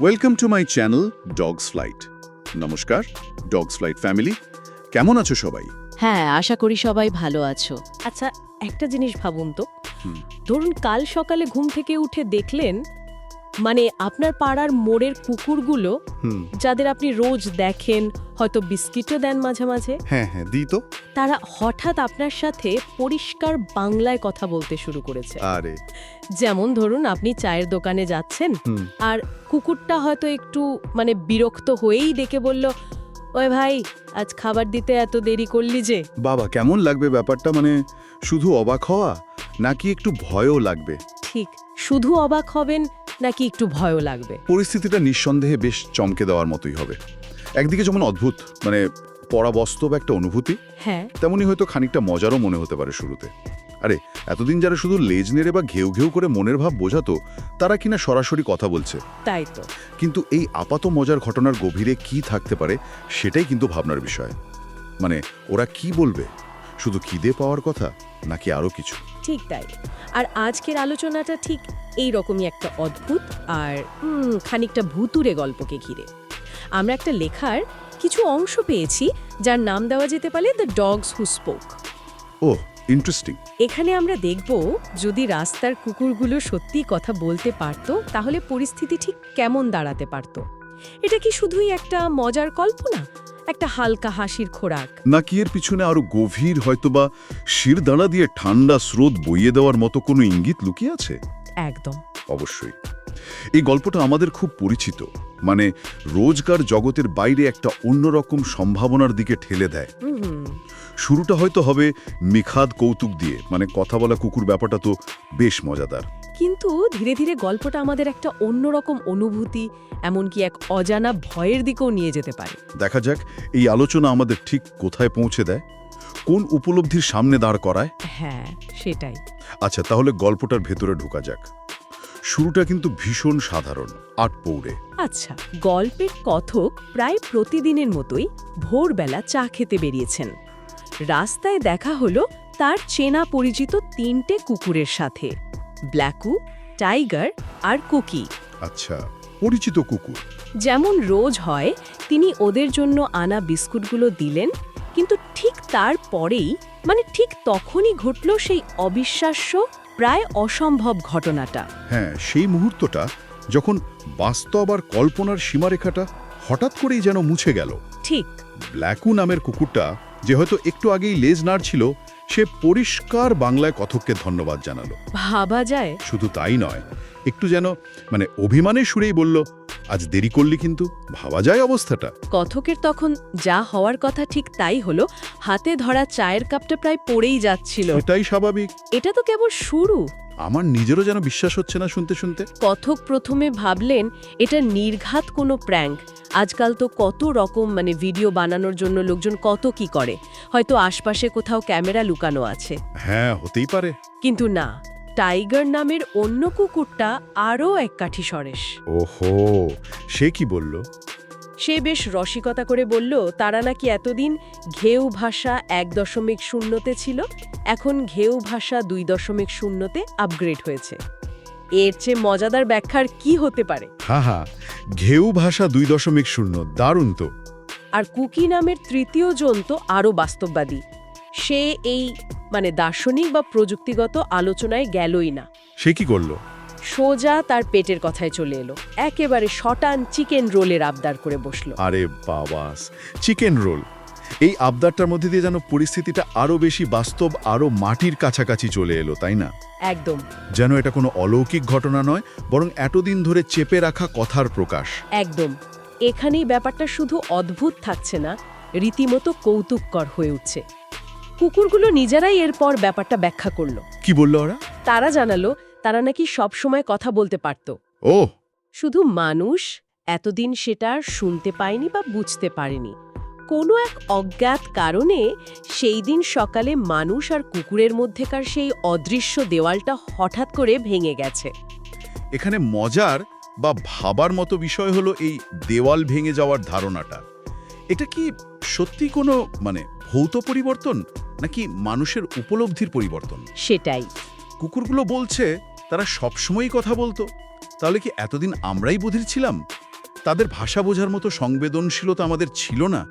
Welcome to my channel dogs flight নমস্কার dogs flight family কেমন আছো সবাই? হ্যাঁ আশা করি সবাই ভালো আছো। আচ্ছা একটা জিনিস ভাবুন তো। ধরুন কাল সকালে ঘুম থেকে উঠে দেখলেন মানে আপনার পাড়ার মোড়ের কুকুরগুলো যাদের আপনি রোজ দেখেন হয়তো বিস্কিটও দেন মাঝে মাঝে। হ্যাঁ হ্যাঁ দিই তো। তারা হঠাৎ আপনার সাথে পরিষ্কার বাংলায় কথা বলতে শুরু করেছে। আরে। যেমন ধরুন আপনি চায়ের দোকানে যাচ্ছেন আর কুকুরটা হয়তো একটু মানে বিরক্ত হয়েই ডেকে বলল ওই ভাই আজ খাবার দিতে এত দেরি করলি যে? বাবা কেমন লাগবে ব্যাপারটা? মানে শুধু অবাক হওয়া নাকি একটু ভয়ও লাগবে? ঠিক শুধু অবাক হবেন নাকি একটু ভয়ও লাগবে। পরিস্থিতিটা নিঃসন্দেহে বেশ চমকে দেওয়ার মতোই হবে। একদিকে যেমন অদ্ভুত মানে পরাবাস্তব একটা অনুভূতি হ্যাঁ। তেমনি হয়তো খানিকটা মজারও মনে হতে পারে শুরুতে। আরে এতদিন যারা শুধু লেজ নেড়ে বা ঘেউ ঘেউ করে মনের ভাব বোঝাতো তারা কিনা সরাসরি কথা বলছে। তাই তো। কিন্তু এই আপাত মজার ঘটনার গভীরে কি থাকতে পারে সেটাই কিন্তু ভাবনার বিষয়। মানে ওরা কি বলবে? শুধু খিদে পাওয়ার কথা নাকি আরও কিছু? ঠিক তাই। আর আজকের আলোচনাটা ঠিক এই রকমই একটা অদ্ভুত আর খানিকটা ভুতুরে গল্পকে ঘিরে। আমরা একটা লেখার কিছু অংশ পেয়েছি যার নাম দেওয়া যেতে পারে দ্য ডগস হু স্পোক ও ইন্টারেস্টিং এখানে আমরা দেখব যদি রাস্তার কুকুরগুলো সত্যি কথা বলতে পারত তাহলে পরিস্থিতি ঠিক কেমন দাঁড়াতে পারত? এটা কি শুধুই একটা মজার কল্পনা? একটা হালকা হাসির খোরাক? নাকি এর পিছনে আরও গভীর হয়তোবা শিরদাঁড়া দিয়ে ঠান্ডা স্রোত বইয়ে দেওয়ার মতো কোনো ইঙ্গিত লুকিয়ে আছে? একদম। অবশ্যই। এই গল্পটা আমাদের খুব পরিচিত। মানে রোজকার জগতের বাইরে একটা অন্যরকম সম্ভাবনার দিকে ঠেলে দেয়। শুরুটা হয়তো হবে মিখাদ কৌতুক দিয়ে। মানে কথা বলা কুকুর ব্যাপারটা তো বেশ মজাদার। কিন্তু ধীরে ধীরে গল্পটা আমাদের একটা অন্যরকম অনুভূতি এমনকি এক অজানা ভয়ের দিকেও নিয়ে যেতে পারে। দেখা যাক এই আলোচনা আমাদের ঠিক কোথায় পৌঁছে দেয়। কোন উপলব্ধির সামনে দাঁড় করায়? হ্যাঁ সেটাই। আচ্ছা তাহলে গল্পটার ভেতরে ঢোকা যাক। শুরুটা কিন্তু ভীষণ সাধারণ আট পৌড়ে আচ্ছা গল্পের কথক প্রায় প্রতিদিনের মতোই ভোরবেলা চা খেতে বেরিয়েছেন। রাস্তায় দেখা হলো তার চেনা পরিচিত তিনটে কুকুরের সাথে ব্ল্যাকু টাইগার আর কুকি। আচ্ছা পরিচিত কুকুর। যেমন রোজ হয় তিনি ওদের জন্য আনা বিস্কুটগুলো দিলেন কিন্তু ঠিক তারপরেই মানে ঠিক তখনই ঘটল সেই অবিশ্বাস্য প্রায় অসম্ভব ঘটনাটা। হ্যাঁ সেই মুহূর্তটা যখন বাস্তব আর কল্পনার সীমারেখাটা হঠাৎ করেই যেন মুছে গেল। ঠিক। ব্ল্যাকু নামের কুকুরটা যে হয়তো একটু আগেই লেজ নাড়ছিল সে পরিষ্কার বাংলায় কথককে ধন্যবাদ জানালো। ভাবা যায়। শুধু তাই নয় একটু যেন মানে অভিমানের সুরেই বলল আজ দেরি করলি কিন্তু ভাবা যায় অবস্থাটা। কথকের তখন যা হওয়ার কথা ঠিক তাই হলো হাতে ধরা চায়ের কাপটা প্রায় পড়েই যাচ্ছিল। এটাই স্বাভাবিক। এটা তো কেবল শুরু। আমার নিজেরও যেন বিশ্বাস হচ্ছে না শুনতে শুনতে। কথক প্রথমে ভাবলেন এটা নির্ঘাত কোনো প্র্যাঙ্ক আজকাল তো কত রকম মানে ভিডিও বানানোর জন্য লোকজন কত কি করে। হয়তো আশপাশে কোথাও ক্যামেরা লুকানো আছে। হ্যাঁ হতেই পারে। কিন্তু না টাইগার নামের অন্য কুকুরটা আরও এক কাঠি সরেশ। ওহো সে কি বলল? সে বেশ রসিকতা করে বলল তারা নাকি এতদিন ঘেউ ভাষা এক দশমিক শূন্যতে ছিল এখন ঘেউ ভাষা দুই দশমিক শূন্যতে আপগ্রেড হয়েছে। এর চেয়ে মজাদার ব্যাখ্যার কি হতে পারে? হা হা ঘেউ ভাষা দুই দশমিক শূন্য দারুণ তো। আর কুকি নামের তৃতীয় জন তো আরও বাস্তববাদী। সে এই মানে দার্শনিক বা প্রযুক্তিগত আলোচনায় গেলই না। সে কি করল? সোজা তার পেটের কথায় চলে এলো। একেবারে শটান চিকেন রোলের আবদার করে বসল। আরে বাবাস চিকেন রোল। এই আবদারটার মধ্যে দিয়ে যেন পরিস্থিতিটা আরও বেশি বাস্তব আরও মাটির কাছাকাছি চলে এলো তাই না? একদম। যেন এটা কোনো অলৌকিক ঘটনা নয় বরং এতদিন ধরে চেপে রাখা কথার প্রকাশ। একদম। এখানেই ব্যাপারটা শুধু অদ্ভুত থাকছে না রীতিমতো কৌতুককর হয়ে উঠছে। কুকুরগুলো নিজেরাই এরপর ব্যাপারটা ব্যাখ্যা করল। কি বলল ওরা? তারা জানালো তারা নাকি সব সময় কথা বলতে পারত। ও শুধু মানুষ এতদিন সেটা শুনতে পায়নি বা বুঝতে পারেনি। কোনো এক অজ্ঞাত কারণে সেই দিন সকালে মানুষ আর কুকুরের মধ্যেকার সেই অদৃশ্য দেওয়ালটা হঠাৎ করে ভেঙে গেছে। এখানে মজার বা ভাবার মতো বিষয় হলো এই দেওয়াল ভেঙে যাওয়ার ধারণাটা। এটা কি সত্যি কোনো মানে ভৌত পরিবর্তন? নাকি মানুষের উপলব্ধির পরিবর্তন? সেটাই। কুকুরগুলো বলছে তারা সবসময়ই কথা বলতো। তাহলে কি এতদিন আমরাই বধির ছিলাম? তাদের ভাষা বোঝার মতো সংবেদনশীলতা আমাদের ছিল না?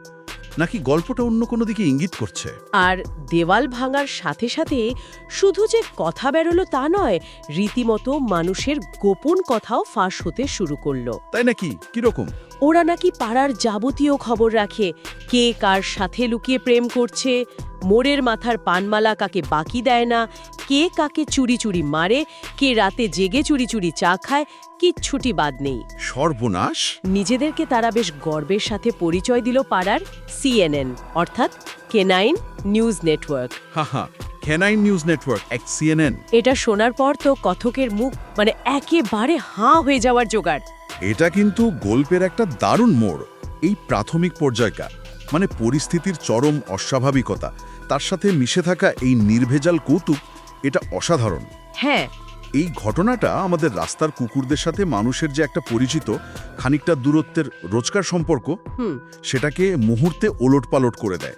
নাকি গল্পটা অন্য কোনো দিকে ইঙ্গিত করছে? আর দেওয়াল ভাঙার সাথে সাথে শুধু যে কথা বেরোলো তা নয় রীতিমতো মানুষের গোপন কথাও ফাঁস হতে শুরু করল। তাই নাকি? কীরকম? ওরা নাকি পাড়ার যাবতীয় খবর রাখে কে কার সাথে লুকিয়ে প্রেম করছে মোড়ের মাথার পানমালা কাকে বাকি দেয় না কে কাকে চুরি চুরি মারে কে রাতে জেগে চুরি চুরি চা খায় কিচ্ছুটি বাদ নেই। সর্বনাশ? নিজেদেরকে তারা বেশ গর্বের সাথে পরিচয় দিল পাড়ার সিএনএন অর্থাৎ কেনাইন নিউজ নেটওয়ার্ক। হা হা খেনাইন নিউজ নেটওয়ার্ক এক সিএনএন। এটা শোনার পর তো কথকের মুখ মানে একেবারে হাঁ হয়ে যাওয়ার জোগাড়। এটা কিন্তু গল্পের একটা দারুণ মোড় এই প্রাথমিক পর্যায়কার মানে পরিস্থিতির চরম অস্বাভাবিকতা। তার সাথে মিশে থাকা এই নির্ভেজাল কৌতুক এটা অসাধারণ। হ্যাঁ। এই ঘটনাটা আমাদের রাস্তার কুকুরদের সাথে মানুষের যে একটা পরিচিত খানিকটা দূরত্বের রোজকার সম্পর্ক হুম। সেটাকে মুহূর্তে ওলটপালট করে দেয়।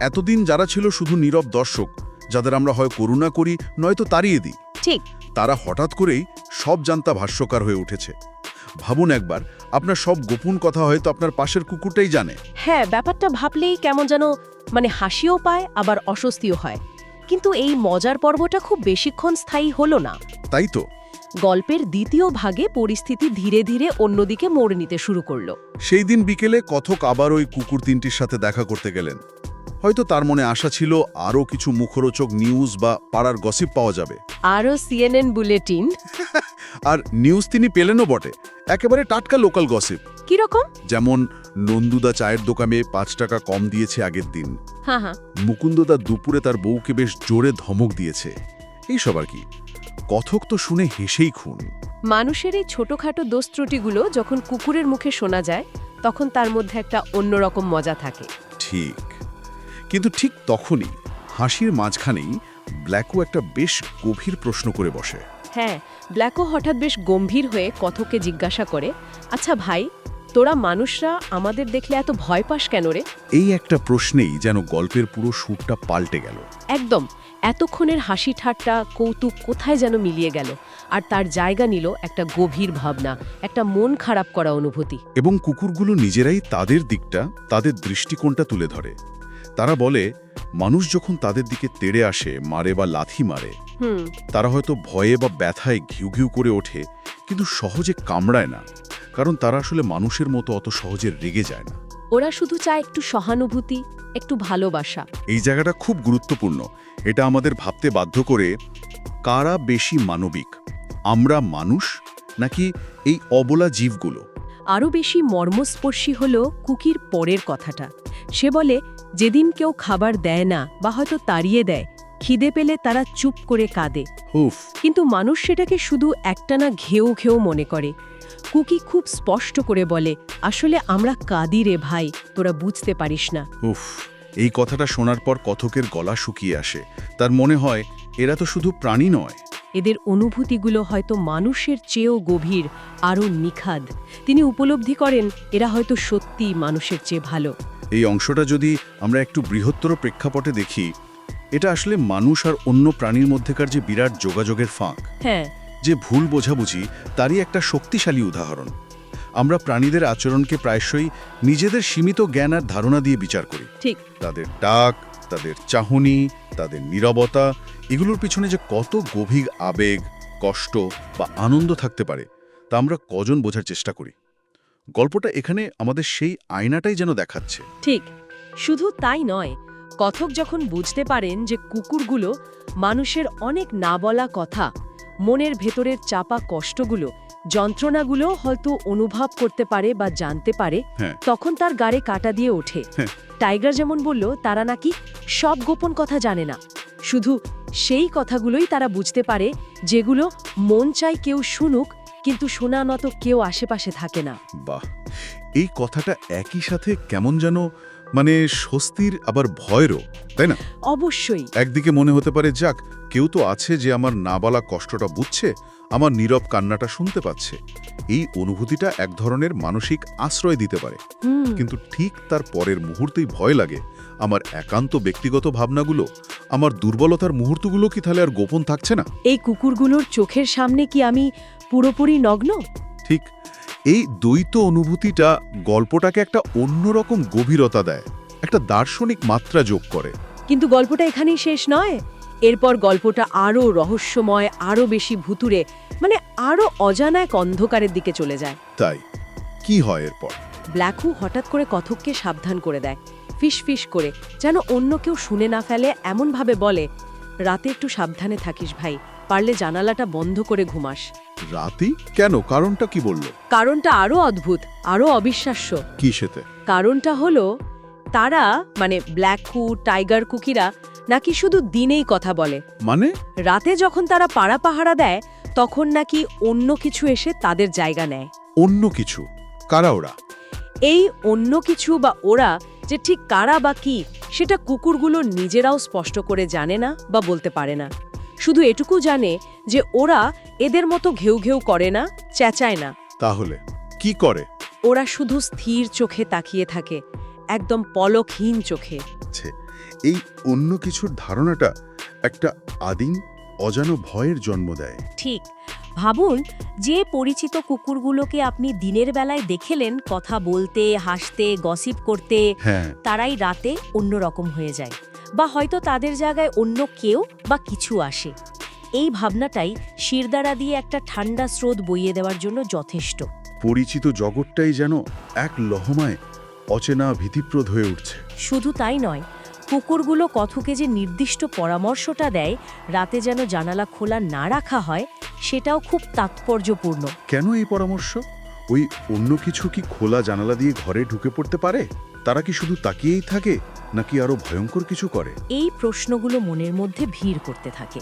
এতদিন যারা ছিল শুধু নীরব দর্শক যাদের আমরা হয় করুণা করি নয়তো তাড়িয়ে দিই। ঠিক। তারা হঠাৎ করেই সব জানতা ভাষ্যকার হয়ে উঠেছে। ভাবুন একবার আপনার সব গোপন কথা হয়তো আপনার পাশের কুকুরটাই জানে। হ্যাঁ ব্যাপারটা ভাবলেই কেমন যেন মানে হাসিও পায় আবার অস্বস্তিও হয়। কিন্তু এই মজার পর্বটা খুব বেশিক্ষণ স্থায়ী হলো না। তাই তো। গল্পের দ্বিতীয় ভাগে পরিস্থিতি ধীরে ধীরে অন্যদিকে মোড় নিতে শুরু করল। সেই দিন বিকেলে কথক আবার ওই কুকুর তিনটির সাথে দেখা করতে গেলেন। হয়তো তার মনে আশা ছিল আরও কিছু মুখরোচক নিউজ বা পাড়ার গসিপ পাওয়া যাবে। আরও সিএনএন বুলেটিন। আর নিউজ তিনি পেলেনও বটে। একেবারে টাটকা লোকাল গসিপ কীরকম যেমন নন্দুদা চায়ের দোকানে পাঁচ টাকা কম দিয়েছে আগের দিন। হ্যাঁ হ্যাঁ মুকুন্দদা দুপুরে তার বউকে বেশ জোরে ধমক দিয়েছে। এইসব আর কি। কথক তো শুনে হেসেই খুন। মানুষের এই ছোটখাটো দোষ ত্রুটিগুলো যখন কুকুরের মুখে শোনা যায় তখন তার মধ্যে একটা অন্যরকম মজা থাকে। ঠিক। কিন্তু ঠিক তখনই হাসির মাঝখানেই ব্ল্যাকও একটা বেশ গভীর প্রশ্ন করে বসে। হ্যাঁ ব্ল্যাকও হঠাৎ বেশ গম্ভীর হয়ে কথককে জিজ্ঞাসা করে আচ্ছা ভাই তোরা মানুষরা আমাদের দেখলে এত ভয় পাস কেন রে? এই একটা প্রশ্নেই যেন গল্পের পুরো সুরটা পাল্টে গেল। একদম এতক্ষণের হাসি ঠাট্টা কৌতুক কোথায় যেন মিলিয়ে গেল আর তার জায়গা নিল একটা গভীর ভাবনা একটা মন খারাপ করা অনুভূতি। এবং কুকুরগুলো নিজেরাই তাদের দিকটা তাদের দৃষ্টিকোণটা তুলে ধরে। তারা বলে মানুষ যখন তাদের দিকে তেড়ে আসে মারে বা লাথি মারে তারা হয়তো ভয়ে বা ব্যথায় ঘিউ ঘিউ করে ওঠে কিন্তু সহজে কামড়ায় না কারণ তারা আসলে মানুষের মতো অত সহজে রেগে যায় না। ওরা শুধু চায় একটু সহানুভূতি একটু ভালোবাসা। এই জায়গাটা খুব গুরুত্বপূর্ণ। এটা আমাদের ভাবতে বাধ্য করে কারা বেশি মানবিক? আমরা মানুষ নাকি এই অবলা জীবগুলো? আরও বেশি মর্মস্পর্শী হল কুকির পরের কথাটা। সে বলে যেদিন কেউ খাবার দেয় না বা হয়তো তাড়িয়ে দেয় খিদে পেলে তারা চুপ করে কাঁদে। হুফ কিন্তু মানুষ সেটাকে শুধু একটানা ঘেউ ঘেউ মনে করে। কুকি খুব স্পষ্ট করে বলে আসলে আমরা কাঁদি রে ভাই তোরা বুঝতে পারিস না। উফ এই কথাটা শোনার পর কথকের গলা শুকিয়ে আসে। তার মনে হয় এরা তো শুধু প্রাণী নয়। এদের অনুভূতিগুলো হয়তো মানুষের চেয়েও গভীর আরও নিখাদ। তিনি উপলব্ধি করেন এরা হয়তো সত্যি মানুষের চেয়ে ভালো। এই অংশটা যদি আমরা একটু বৃহত্তর প্রেক্ষাপটে দেখি এটা আসলে মানুষ আর অন্য প্রাণীর মধ্যেকার যে বিরাট যোগাযোগের ফাঁক হ্যাঁ। যে ভুল বোঝাবুঝি তারই একটা শক্তিশালী উদাহরণ। আমরা প্রাণীদের আচরণকে প্রায়শই নিজেদের সীমিত জ্ঞান আর ধারণা দিয়ে বিচার করি। ঠিক। তাদের ডাক তাদের চাহনি তাদের নীরবতা এগুলোর পিছনে যে কত গভীর আবেগ কষ্ট বা আনন্দ থাকতে পারে তা আমরা কজন বোঝার চেষ্টা করি? গল্পটা এখানে আমাদের সেই আয়নাটাই যেন দেখাচ্ছে ঠিক শুধু তাই নয় কথক যখন বুঝতে পারেন যে কুকুরগুলো মানুষের অনেক না বলা কথা মনের ভেতরের চাপা কষ্টগুলো যন্ত্রণাগুলো হয়তো অনুভব করতে পারে বা জানতে পারে হ্যাঁ। তখন তার গাড়ে কাটা দিয়ে ওঠে হ্যাঁ। টাইগার যেমন বলল তারা নাকি সব গোপন কথা জানে না শুধু সেই কথাগুলোই তারা বুঝতে পারে যেগুলো মন চাই কেউ শুনুক কিন্তু শোনা নত কেউ আশেপাশে থাকে না। বাহ এই কথাটা একই সাথে কেমন যেন মানে স্বস্তির আবার ভয়েরও তাই না? অবশ্যই। একদিকে মনে হতে পারে যাক কেউ তো আছে যে আমার না বলা কষ্টটা বুঝছে আমার নীরব কান্নাটা শুনতে পাচ্ছে। এই অনুভূতিটা এক ধরনের মানসিক আশ্রয় দিতে পারে। কিন্তু ঠিক তার পরের মুহূর্তেই ভয় লাগে। আমার একান্ত ব্যক্তিগত ভাবনাগুলো আমার দুর্বলতার মুহূর্তগুলো কি তাহলে আর গোপন থাকছে না? এই কুকুরগুলোর চোখের সামনে কি আমি পুরোপুরি নগ্ন? ঠিক এই দ্বৈত অনুভূতিটা গল্পটাকে একটা অন্যরকম গভীরতা দেয় একটা দার্শনিক মাত্রা যোগ করে। কিন্তু গল্পটা এখানেই শেষ নয়। এরপর গল্পটা আরও রহস্যময় আরও বেশি ভুতুরে মানে আরও অজানা এক অন্ধকারের দিকে চলে যায়। তাই কি হয় এরপর? ব্ল্যাকহু হঠাৎ করে কথককে সাবধান করে দেয় ফিস ফিস করে যেন অন্য কেউ শুনে না ফেলে এমনভাবে বলে রাতে একটু সাবধানে থাকিস ভাই পারলে জানালাটা বন্ধ করে ঘুমাস। রাতি? কেন? কারণটা কি বলল? কারণটা আরও অদ্ভুত আরও অবিশ্বাস্য। কি সেতে কারণটা হলো তারা মানে ব্ল্যাকহু টাইগার কুকিরা নাকি শুধু দিনেই কথা বলে। মানে? রাতে যখন তারা পাড়া পাহারা দেয় তখন নাকি অন্য কিছু এসে তাদের জায়গা নেয়। অন্য কিছু? কারা ওরা? এই অন্য কিছু বা ওরা যে ঠিক কারা বা কি সেটা কুকুরগুলো নিজেরাও স্পষ্ট করে জানে না বা বলতে পারে না। শুধু এটুকু জানে যে ওরা এদের মতো ঘেউ ঘেউ করে না চেঁচায় না। তাহলে কি করে? ওরা শুধু স্থির চোখে তাকিয়ে থাকে একদম পলকহীন চোখে। এই অন্য কিছুর ধারণাটা একটা আদিম অজানো ভয়ের জন্ম দেয়। ঠিক ভাবুন যে পরিচিত কুকুরগুলোকে আপনি দিনের বেলায় দেখেলেন কথা বলতে হাসতে গসিপ করতে হ্যাঁ। তারাই রাতে অন্যরকম হয়ে যায়। বা হয়তো তাদের জায়গায় অন্য কেউ বা কিছু আসে। এই ভাবনাটাই শিরদাঁড়া দিয়ে একটা ঠান্ডা স্রোত বইয়ে দেওয়ার জন্য যথেষ্ট। পরিচিত জগৎটাই যেন এক লহমায় অচেনা ভীতিপ্রদ হয়ে উঠছে। শুধু তাই নয় কুকুরগুলো কথকে যে নির্দিষ্ট পরামর্শটা দেয় রাতে যেন জানালা খোলা না রাখা হয় সেটাও খুব তাৎপর্যপূর্ণ। কেন এই পরামর্শ? ওই অন্য কিছু কি খোলা জানালা দিয়ে ঘরে ঢুকে পড়তে পারে? তারা কি শুধু তাকিয়েই থাকে? নাকি আরও ভয়ঙ্কর কিছু করে? এই প্রশ্নগুলো মনের মধ্যে ভিড় করতে থাকে।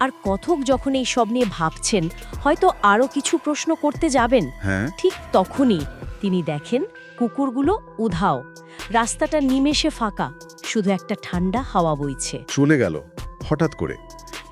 আর কথক যখন এই সব নিয়ে ভাবছেন হয়তো আরও কিছু প্রশ্ন করতে যাবেন। হ্যাঁ। ঠিক তখনই তিনি দেখেন কুকুরগুলো উধাও। রাস্তাটা নিমেষে ফাঁকা। শুধু একটা ঠান্ডা হাওয়া বইছে। চলে গেল হঠাৎ করে।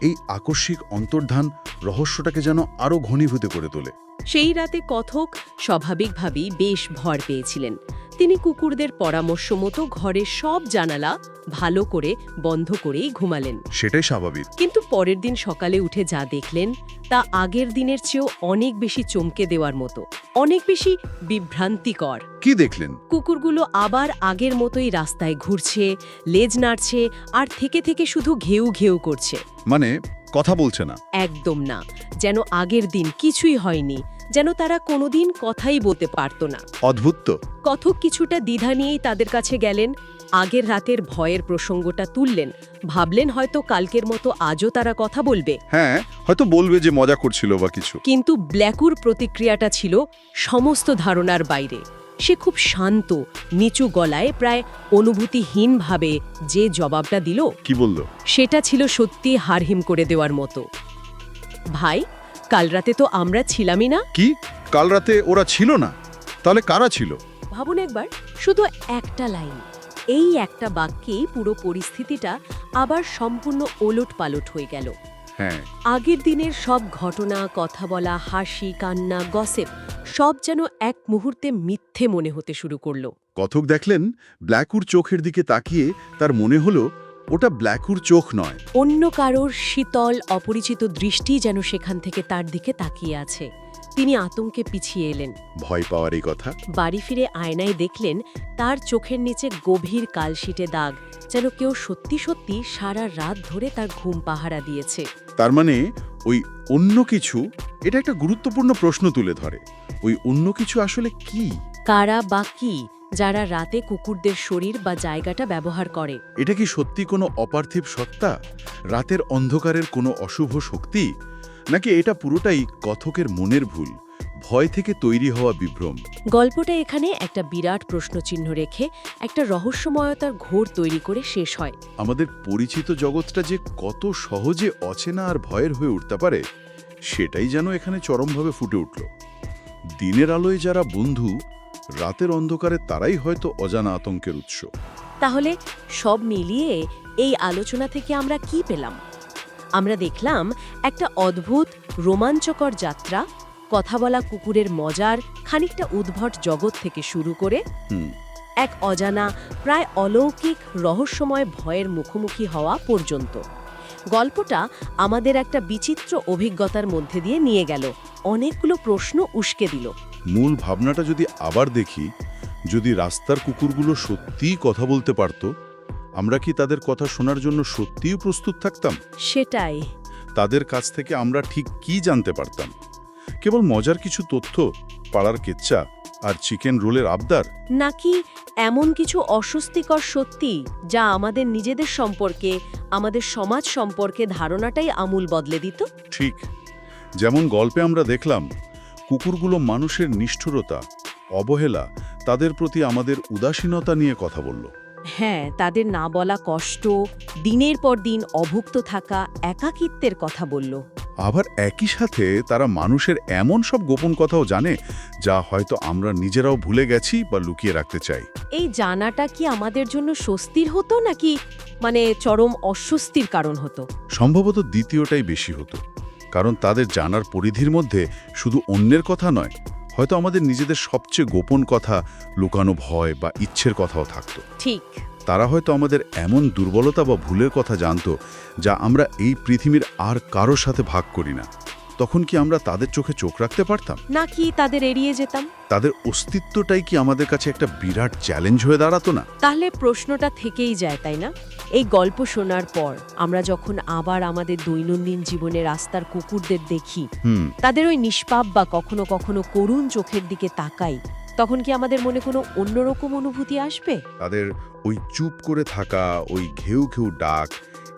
এই আকস্মিক অন্তর্ধান রহস্যটাকে যেন আরও ঘনীভূত করে তোলে। সেই রাতে কথক স্বাভাবিকভাবেই বেশ ভর পেয়েছিলেন। তিনি কুকুরদের পরামর্শ মতো ঘরের সব জানালা ভালো করে বন্ধ করেই ঘুমালেন। সেটাই স্বাভাবিক। কিন্তু পরের দিন সকালে উঠে যা দেখলেন তা আগের দিনের চেয়েও অনেক বেশি চমকে দেওয়ার মতো অনেক বেশি বিভ্রান্তিকর। কি দেখলেন? কুকুরগুলো আবার আগের মতোই রাস্তায় ঘুরছে লেজ নাড়ছে আর থেকে থেকে শুধু ঘেউ ঘেউ করছে। মানে কথা বলছে না। একদম না যেন আগের দিন কিছুই হয়নি। যেন তারা কোনোদিন কথাই বলতে পারত না। অদ্ভুত। কথক কিছুটা দ্বিধা নিয়েই তাদের কাছে গেলেন আগের রাতের ভয়ের প্রসঙ্গটা তুললেন ভাবলেন হয়তো কালকের মতো আজও তারা কথা বলবে। হ্যাঁ হয়তো বলবে যে মজা করছিল বা কিছু। কিন্তু ব্ল্যাকুর প্রতিক্রিয়াটা ছিল সমস্ত ধারণার বাইরে। সে খুব শান্ত নিচু গলায় প্রায় অনুভূতিহীনভাবে যে জবাবটা দিল কি বলল? সেটা ছিল সত্যি হারহিম করে দেওয়ার মতো। ভাই কাল রাতে তো আমরা ছিলামই না। কি? কাল রাতে ওরা ছিল না? তাহলে কারা ছিল? ভাবুন একবার শুধু একটা লাইন। এই একটা বাক্যেই পুরো পরিস্থিতিটা আবার সম্পূর্ণ ওলট পালট হয়ে গেল। হ্যাঁ। আগের দিনের সব ঘটনা কথা বলা হাসি কান্না গসেপ সব যেন এক মুহূর্তে মিথ্যে মনে হতে শুরু করল। কথক দেখলেন ব্ল্যাকুর চোখের দিকে তাকিয়ে তার মনে হলো ওটা ব্ল্যাকুর চোখ নয়। অন্য কারোর শীতল অপরিচিত দৃষ্টি যেন সেখান থেকে তার দিকে তাকিয়ে আছে। তিনি আতঙ্কে পিছিয়ে এলেন। ভয় পাওয়ার এই কথা? বাড়ি ফিরে আয়নায় দেখলেন তার চোখের নিচে গভীর কালশিটে দাগ যেন কেউ সত্যি সত্যি সারা রাত ধরে তার ঘুম পাহারা দিয়েছে। তার মানে ওই অন্য কিছু এটা একটা গুরুত্বপূর্ণ প্রশ্ন তুলে ধরে। ওই অন্য কিছু আসলে কি? কারা বা কি? যারা রাতে কুকুরদের শরীর বা জায়গাটা ব্যবহার করে। এটা কি সত্যি কোনো অপার্থিব সত্তা? রাতের অন্ধকারের কোনো অশুভ শক্তি? নাকি এটা পুরোটাই কথকের মনের ভুল ভয় থেকে তৈরি হওয়া বিভ্রম? গল্পটা এখানে একটা বিরাট প্রশ্নচিহ্ন রেখে একটা রহস্যময়তার ঘোর তৈরি করে শেষ হয়। আমাদের পরিচিত জগৎটা যে কত সহজে অচেনা আর ভয়ের হয়ে উঠতে পারে সেটাই যেন এখানে চরমভাবে ফুটে উঠল। দিনের আলোয় যারা বন্ধু রাতের অন্ধকারে তারাই হয়তো অজানা আতঙ্কের উৎস। তাহলে সব মিলিয়ে এই আলোচনা থেকে আমরা কি পেলাম? আমরা দেখলাম একটা অদ্ভুত রোমাঞ্চকর যাত্রা কথা বলা কুকুরের মজার খানিকটা উদ্ভট জগৎ থেকে শুরু করে এক অজানা প্রায় অলৌকিক রহস্যময় ভয়ের মুখোমুখি হওয়া পর্যন্ত। গল্পটা আমাদের একটা বিচিত্র অভিজ্ঞতার মধ্যে দিয়ে নিয়ে গেল। অনেকগুলো প্রশ্ন উস্কে দিল। মূল ভাবনাটা যদি আবার দেখি যদি রাস্তার কুকুরগুলো সত্যিই কথা বলতে পারত আমরা কি তাদের কথা শোনার জন্য সত্যিই প্রস্তুত থাকতাম? সেটাই। তাদের কাছ থেকে আমরা ঠিক কি জানতে পারতাম? কেবল মজার কিছু তথ্য পাড়ার কেচ্চা আর চিকেন রোলের আবদার? নাকি এমন কিছু অস্বস্তিকর সত্যি যা আমাদের নিজেদের সম্পর্কে আমাদের সমাজ সম্পর্কে ধারণাটাই আমূল বদলে দিত? ঠিক। যেমন গল্পে আমরা দেখলাম কুকুরগুলো মানুষের নিষ্ঠুরতা অবহেলা তাদের প্রতি আমাদের উদাসীনতা নিয়ে কথা বলল। হ্যাঁ তাদের না বলা কষ্ট দিনের পর দিন অভুক্ত থাকা একাকিত্বের কথা বলল। আবার একই সাথে তারা মানুষের এমন সব গোপন কথাও জানে যা হয়তো আমরা নিজেরাও ভুলে গেছি বা লুকিয়ে রাখতে চাই। এই জানাটা কি আমাদের জন্য স্বস্তির হতো নাকি মানে চরম অস্বস্তির কারণ হতো? সম্ভবত দ্বিতীয়টাই বেশি হতো। কারণ তাদের জানার পরিধির মধ্যে শুধু অন্যের কথা নয় হয়তো আমাদের নিজেদের সবচেয়ে গোপন কথা লুকানো ভয় বা ইচ্ছের কথাও থাকতো। ঠিক। তারা হয়তো আমাদের এমন দুর্বলতা বা ভুলের কথা জানত যা আমরা এই পৃথিবীর আর কারও সাথে ভাগ করি না। তখন কি আমরা তাদের চোখে চোখ রাখতে পারতাম? নাকি তাদের এড়িয়ে যেতাম? তাদের অস্তিত্বটাই কি আমাদের কাছে একটা বিরাট চ্যালেঞ্জ হয়ে দাঁড়াতো না? তাহলে প্রশ্নটা থেকেই যায় তাই না? এই গল্প শোনার পর আমরা যখন আবার আমাদের দৈনন্দিন জীবনে রাস্তার কুকুরদের দেখি তাদের ওই নিষ্পাপ বা কখনো কখনো করুণ চোখের দিকে তাকাই তখন কি আমাদের মনে কোনো অন্যরকম অনুভূতি আসবে? তাদের ওই চুপ করে থাকা ওই ঘেউ ঘেউ ডাক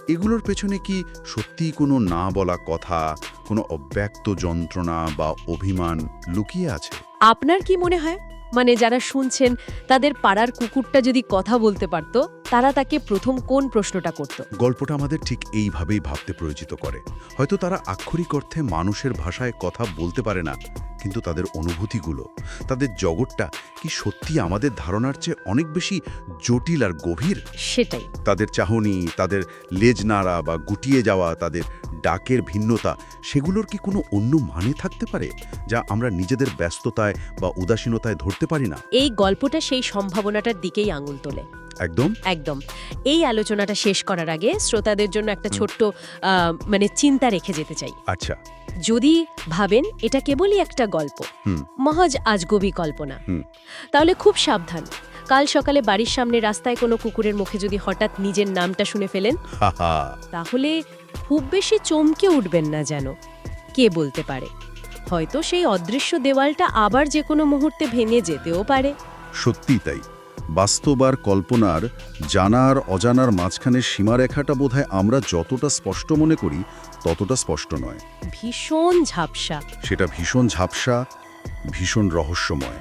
এগুলোর পেছনে কি সত্যিই কোনো না বলা কথা কোনো অব্যক্ত যন্ত্রণা বা অভিমান লুকিয়ে আছে? আপনার কি মনে হয়? মানে যারা শুনছেন তাদের পাড়ার কুকুরটা যদি কথা বলতে পারত তারা তাকে প্রথম কোন প্রশ্নটা করত? গল্পটা আমাদের ঠিক এইভাবেই ভাবতে প্রয়োজিত করে। হয়তো তারা আক্ষরিক অর্থে মানুষের ভাষায় কথা বলতে পারে না কিন্তু তাদের অনুভূতিগুলো তাদের জগৎটা কি সত্যি আমাদের ধারণার চেয়ে অনেক বেশি জটিল আর গভীর? সেটাই। তাদের চাহনি তাদের লেজ নাড়া বা গুটিয়ে যাওয়া তাদের ডাকের ভিন্নতা সেগুলোর কি কোনো অন্য মানে থাকতে পারে যা আমরা নিজেদের ব্যস্ততায় বা উদাসীনতায় ধরতে পারি না? এই গল্পটা সেই সম্ভাবনাটার দিকেই আঙুল তোলে। একদম। একদম। এই আলোচনাটা শেষ করার আগে শ্রোতাদের জন্য একটা ছোট্ট মানে চিন্তা রেখে যেতে চাই। আচ্ছা। যদি ভাবেন এটা কেবলই একটা গল্প। মহজ আজগবি কল্পনা তাহলে খুব সাবধান। কাল সকালে বাড়ির সামনে রাস্তায় কোনো কুকুরের মুখে যদি হঠাৎ নিজের নামটা শুনে ফেলেন তাহলে খুব বেশি চমকে উঠবেন না যেন। কে বলতে পারে? হয়তো সেই অদৃশ্য দেওয়ালটা আবার যে কোনো মুহূর্তে ভেঙে যেতেও পারে। সত্যি তাই। বাস্তব আর কল্পনার জানার অজানার মাঝখানে সীমারেখাটা বোধহয় আমরা যতটা স্পষ্ট মনে করি ততটা স্পষ্ট নয়। ভীষণ ঝাপসা। সেটা ভীষণ ঝাপসা ভীষণ রহস্যময়।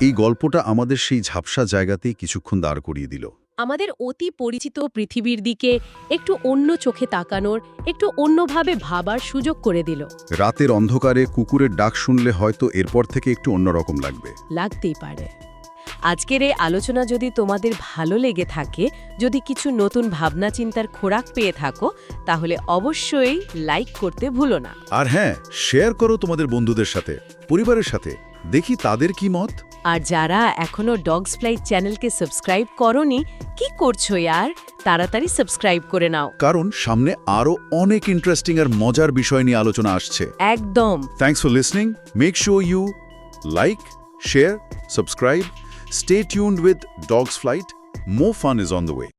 এই গল্পটা আমাদের সেই ঝাপসা জায়গাতেই কিছুক্ষণ দাঁড় করিয়ে দিল। আমাদের অতি পরিচিত পৃথিবীর দিকে একটু অন্য চোখে তাকানোর একটু অন্যভাবে ভাবার সুযোগ করে দিল। রাতের অন্ধকারে কুকুরের ডাক শুনলে হয়তো এরপর থেকে একটু অন্যরকম লাগবে। লাগতেই পারে। আজকের এই আলোচনা যদি তোমাদের ভালো লেগে থাকে যদি কিছু নতুন ভাবনা চিন্তার খোরাক পেয়ে থাকো তাহলে অবশ্যই লাইক করতে ভুলো না। আর হ্যাঁ শেয়ার করো তোমাদের বন্ধুদের সাথে পরিবারের সাথে। দেখি তাদের কি মত। আর যারা এখনও ডগস ফ্লাইট চ্যানেলকে সাবস্ক্রাইব করনি কি করছ ইয়ার? তাড়াতাড়ি সাবস্ক্রাইব করে নাও। কারণ সামনে আরও অনেক ইন্টারেস্টিং আর মজার বিষয় নিয়ে আলোচনা আসছে। একদম। Thanks for listening. Make sure you like, share, subscribe. Stay tuned with Dogs Flight. More fun is on the way.